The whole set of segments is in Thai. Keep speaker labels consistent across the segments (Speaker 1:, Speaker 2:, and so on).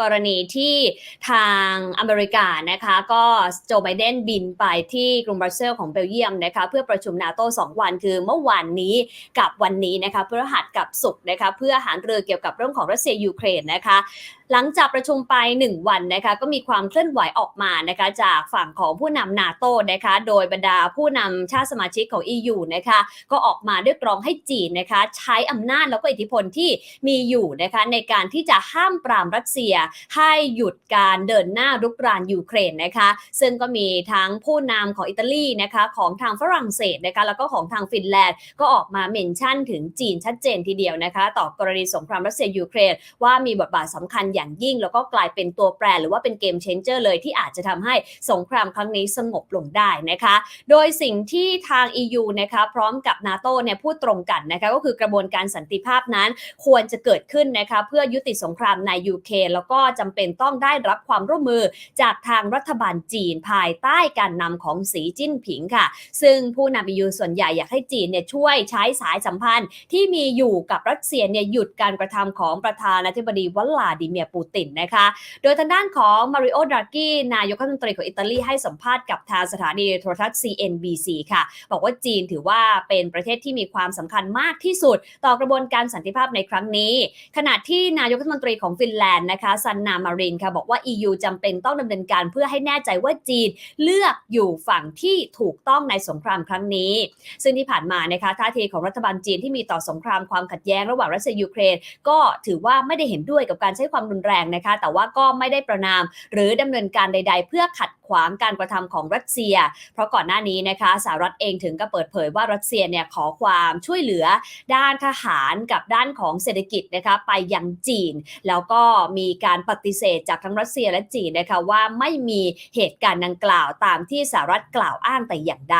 Speaker 1: กรณีที่ทางอเมริกานะคะก็โจไบเดนบินไปที่กรุงบรัสเซลของเบลเยียมนะคะเพื่อประชุมนาโต้2วันคือเมื่อวานนี้กับวันนี้นะคะพฤหัสกับศุกร์นะคะเพื่อหารรือเกี่ยวกับเรื่องของรัสเซียยูเครนนะคะ หลังจากประชุมไป 1 วันนะคะก็มีความเคลื่อนไหวออกมานะคะจากฝั่งของผู้นำนาโตนะคะโดยบรรดาผู้นำชาติสมาชิกของ EU นะคะก็ออกมาเรียกร้องให้จีนนะคะใช้อำนาจแล้วก็อิทธิพลที่มีอยู่นะคะในการที่จะห้ามปรามรัสเซียให้หยุดการเดินหน้ารุกรานยูเครนนะคะซึ่งก็มีทั้งผู้นำของอิตาลีนะคะของทางฝรั่งเศสนะคะแล้วก็ของทางฟินแลนด์ก็ออกมาเมนชั่นถึงจีนชัดเจนทีเดียวนะคะต่อกรณีสงครามรัสเซียยูเครนว่ามีบทบาทสำคัญอย่างยิ่ง แล้วก็กลายเป็นตัวแปรหรือว่าเป็นเกมเชนเจอร์เลยที่อาจจะทำให้สงครามครั้งนี้สงบลงได้นะคะ โดยสิ่งที่ทาง EU นะคะพร้อมกับนาโตเนี่ยพูดตรงกันนะคะก็คือกระบวนการสันติภาพนั้น ควรจะเกิดขึ้นนะคะเพื่อยุติสงครามในยูเครนแล้วก็จำเป็นต้องได้รับความร่วมมือจากทางรัฐบาลจีนภายใต้การนำของสีจิ้นผิงค่ะ ซึ่งผู้นำ EU ส่วนใหญ่อยากให้จีนเนี่ยช่วยใช้สายสัมพันธ์ที่มีอยู่กับรัสเซียเนี่ยหยุดการกระทำของประธานาธิบดีวลาดิเมียปูตินนะคะ โดยทางด้านของมาริโอดรากีนายกรัฐมนตรีของอิตาลีให้สัมภาษณ์กับทางสถานีโทรทัศน์ CNBC ค่ะ บอกว่าจีนถือว่าเป็นประเทศที่มีความสำคัญมากที่สุด ต่อกระบวนการสันติภาพในครั้งนี้ ขณะที่นายกรัฐมนตรีของฟินแลนด์นะคะซันนามารินค่ะบอกว่า EU จำเป็นต้องดำเนินการเพื่อให้แน่ใจว่าจีนเลือกอยู่ฝั่งที่ถูกต้องในสงครามครั้งนี้ ซึ่งที่ผ่านมานะคะท่าทีของรัฐบาลจีนที่มีต่อสงครามความขัดแย้งระหว่างรัสเซียยูเครนก็ถือว่าไม่ได้เห็นด้วยกับการใช้ความรุนแรงนะคะ แต่ว่าก็ไม่ได้ประนาม หรือดำเนินการใด ๆ เพื่อขัด ขวางการกระทำของรัสเซีย เพราะก่อนหน้านี้นะคะสหรัฐเองถึงก็เปิดเผยว่ารัสเซียเนี่ยขอความช่วยเหลือด้านทหารกับด้านของเศรษฐกิจนะคะไปยังจีน แล้วก็มีการปฏิเสธจากทั้งรัสเซียและจีนนะคะว่าไม่มีเหตุการณ์ดังกล่าวตามที่สหรัฐกล่าวอ้างแต่อย่างใด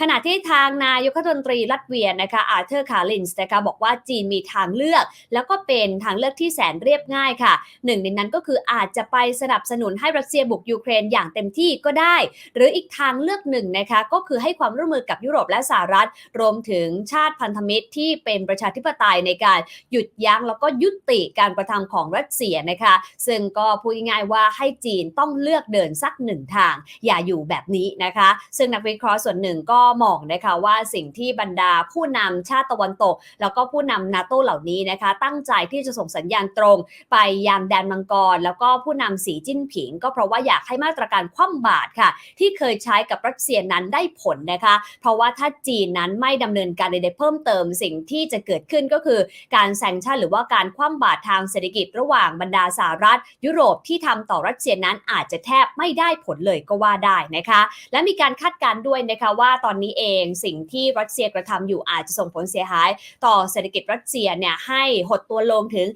Speaker 1: ขณะที่ทางนายกรัฐมนตรีลัตเวียนะคะอาเธอร์คารินส์นะคะบอกว่าจีนมีทางเลือก แล้วก็เป็นทางเลือกที่แสนเรียบง่ายค่ะหนึ่งในนั้นก็คืออาจจะไปสนับสนุนให้รัสเซียบุกยูเครนอย่างเต็มที่ก็ได้ หรืออีกทางเลือกหนึ่งนะคะก็คือให้ความร่วมมือกับยุโรปและสหรัฐ รวมถึงชาติพันธมิตรที่เป็นประชาธิปไตยในการหยุดยั้งแล้วก็ยุติการกระทำของรัสเซียนะคะซึ่งก็พูดง่ายๆว่าให้จีนต้องเลือกเดินสักหนึ่งทาง อย่าอยู่แบบนี้นะคะ ซึ่งนักวิเคราะห์ส่วนหนึ่งก็มองนะคะว่าสิ่งที่บรรดาผู้นำชาติตะวันตก แล้วก็ผู้นำนาโตเหล่านี้นะคะ ตั้งใจที่จะส่งสัญญาณตรง ไปยังแดนมังกร แล้วก็ผู้นำสีจิ้นผิง ก็เพราะว่าอยากให้มาตรการคว่ำบาตรค่ะ ที่เคยใช้กับรัสเซียนั้นได้ผลนะคะ เพราะว่าถ้าจีนนั้นไม่ดำเนินการใดๆเพิ่มเติมสิ่งที่จะเกิดขึ้นก็คือการแซงชั่นหรือว่าการคว่ำบาตรทางเศรษฐกิจระหว่างบรรดาสหรัฐ ยุโรปที่ทำต่อรัสเซียนั้นอาจจะแทบไม่ได้ผลเลยก็ว่าได้นะคะ และมีการคาดการณ์ด้วยนะคะว่าตอนนี้เองสิ่งที่รัสเซียกระทำอยู่อาจจะส่งผลเสียหาย ต่อเศรษฐกิจรัสเซียเนี่ยให้หดตัวลงถึง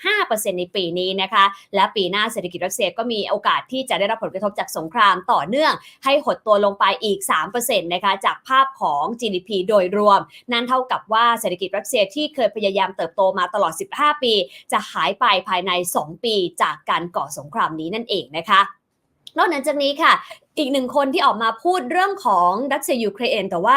Speaker 1: 15%ในปีนี้นะคะ และปีหน้าเศรษฐกิจรัสเซียก็มีโอกาสที่จะได้รับผลกระทบจากสงงครามต่อเนื่อง ให้หดตัวลงไปอีก 3%นะคะจากภาพของ GDP โดยรวม นั่นเท่ากับว่าเศรษฐกิจรัสเซียที่เคยพยายามเติบโตมาตลอด 15 ปี จะหายไปภายใน 2 ปีจากการก่อสงครามนี้นั่นเองนะคะ นอกจากนี้ค่ะ อีกหนึ่งคนที่ออกมาพูดเรื่องของรัสเซียยูเครนแต่ว่า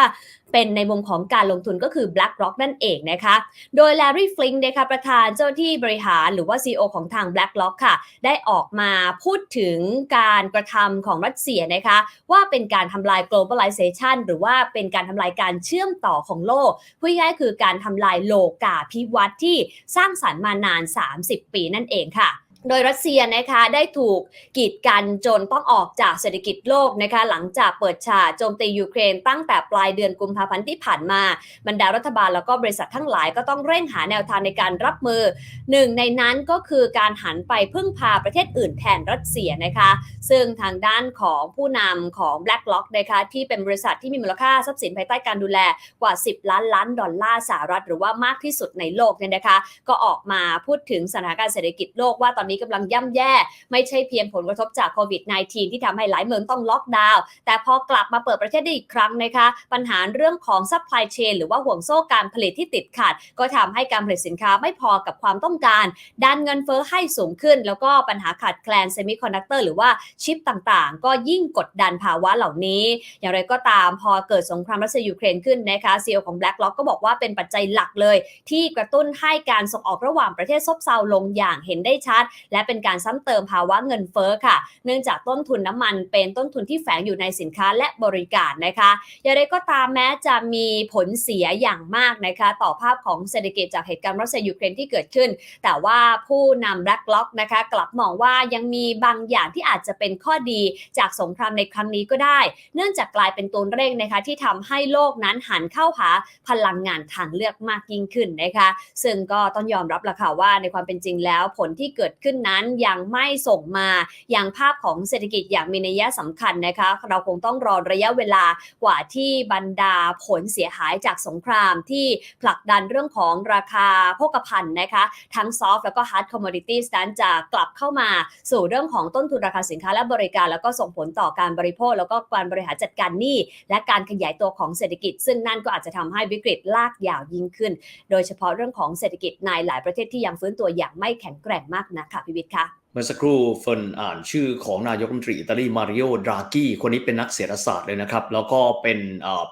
Speaker 1: เป็นในมุมของการลงทุนก็คือ BlackRock นั่นเองนะคะ โดย Larry Flink นะคะประธานเจ้าที่บริหารหรือว่า CEO ของทาง BlackRock ค่ะ ได้ออกมาพูดถึงการกระทำของรัสเซียนะคะ ว่าเป็นการทำลาย globalization หรือว่าเป็นการทำลายการเชื่อมต่อของโลกพูดง่ายคือการทำลายโลกาภิวัตน์ที่สร้างสรรค์มานาน 30 ปีนั่นเองค่ะ โดยรัสเซียนะคะได้ถูกกีดกันจนต้องออกจากเศรษฐกิจโลกนะคะหลังจากเปิดฉากโจมตียูเครนตั้งแต่ปลายเดือนกุมภาพันธ์ที่ผ่านมาบรรดารัฐบาลแล้วก็บริษัททั้งหลายก็ต้องเร่งหาแนวทางในการรับมือหนึ่งในนั้นก็คือการหันไปพึ่งพาประเทศอื่นแทนรัสเซียนะคะซึ่งทางด้านของผู้นำของ BlackRock นะคะที่เป็นบริษัทที่มีมูลค่าทรัพย์สินภายใต้การดูแลกว่า 10 ล้านล้านดอลลาร์สหรัฐหรือว่ามากที่สุดในโลกเนี่ยนะคะก็ออกมาพูดถึงสถานการณ์เศรษฐกิจโลกว่าตอนนี้กำลังย่ำแย่ ไม่ใช่เพียงผลกระทบจากโควิด -19 ที่ทำให้หลายเมืองต้องล็อกดาวน์แต่พอกลับมาเปิดประเทศได้อีกครั้งนะคะ ปัญหาเรื่องของ supply chain หรือว่าห่วงโซ่การผลิตที่ติดขัด ก็ทำให้การผลิตสินค้าไม่พอกับความต้องการ ดันเงินเฟ้อให้สูงขึ้น แล้วก็ปัญหาขาดแคลนเซมิคอนดักเตอร์หรือว่าชิปต่างๆ ก็ยิ่งกดดันภาวะเหล่านี้ อย่างไรก็ตามพอเกิดสงครามรัสเซียยูเครนขึ้นนะคะ CEO ของ BlackRock ก็บอกว่าเป็นปัจจัยหลักเลย ที่กระตุ้นให้การส่งออกระหว่างประเทศซบเซาลงอย่างเห็นได้ชัดและเป็นการซ้ำเติมภาวะเงินเฟ้อค่ะ เนื่องจากต้นทุนน้ำมันเป็นต้นทุนที่แฝงอยู่ในสินค้าและบริการนะคะอย่างไรก็ตามแม้จะมีผลเสียอย่างมากนะคะต่อภาพของเศรษฐกิจจากเหตุการณ์รัสเซียยูเครนที่เกิดขึ้น แต่ว่าผู้นำ Black Lock นะคะกลับมองว่ายังมีบางอย่างที่อาจจะเป็นข้อดีจากสงครามในครั้งนี้ก็ได้ เนื่องจากกลายเป็นตัวเร่งนะคะที่ทำให้โลกนั้นหันเข้าหาพลังงานทางเลือกมากยิ่งขึ้นนะคะ ซึ่งก็ต้องยอมรับละค่ะว่าในความเป็นจริงแล้วผลที่เกิดขึ้นนั้นยังไม่ส่งมาอย่างภาพของเศรษฐกิจอย่างมีนัยสำคัญนะคะ เราคงต้องรอระยะเวลากว่าที่บรรดาผลเสียหายจากสงครามที่ผลักดันเรื่องของราคาโภคภัณฑ์นะคะ ทั้งซอฟต์แล้วก็ฮาร์ดคอมมอดิตี้นั้นจะกลับเข้ามาสู่เรื่องของต้นทุนราคาสินค้าและบริการ แล้วก็ส่งผลต่อการบริโภค แล้วก็การบริหารจัดการหนี้และการขยายตัวของเศรษฐกิจ ซึ่งนั่นก็อาจจะทำให้วิกฤตลากยาวยิ่งขึ้น โดยเฉพาะเรื่องของเศรษฐกิจในหลายประเทศที่ยังฟื้นตัวอย่างไม่แข็งแกร่งมากนักค่ะพิวิทย์คะ
Speaker 2: เมื่อสักครู่เฟิร์นอ่านชื่อของนายกรัฐมนตรีอิตาลีมาริโอดรากี้คนนี้เป็นนักเศรษฐศาสตร์เลยนะครับ แล้วก็เป็น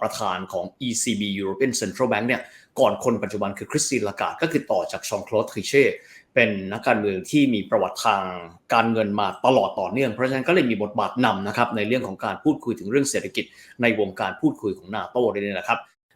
Speaker 2: ประธานของ ECB European Central Bank เนี่ยก่อนคนปัจจุบันคือคริสตินลากาดก็คือต่อจากชองคลดทริเช่เป็นนักการเมืองที่มีประวัติทางการเงินมาตลอดต่อเนื่อง เพราะฉะนั้นก็เลยมีบทบาทนำนะครับในเรื่องของการพูดคุยถึงเรื่องเศรษฐกิจในวงการพูดคุยของนาโต้ด้วยนะครับ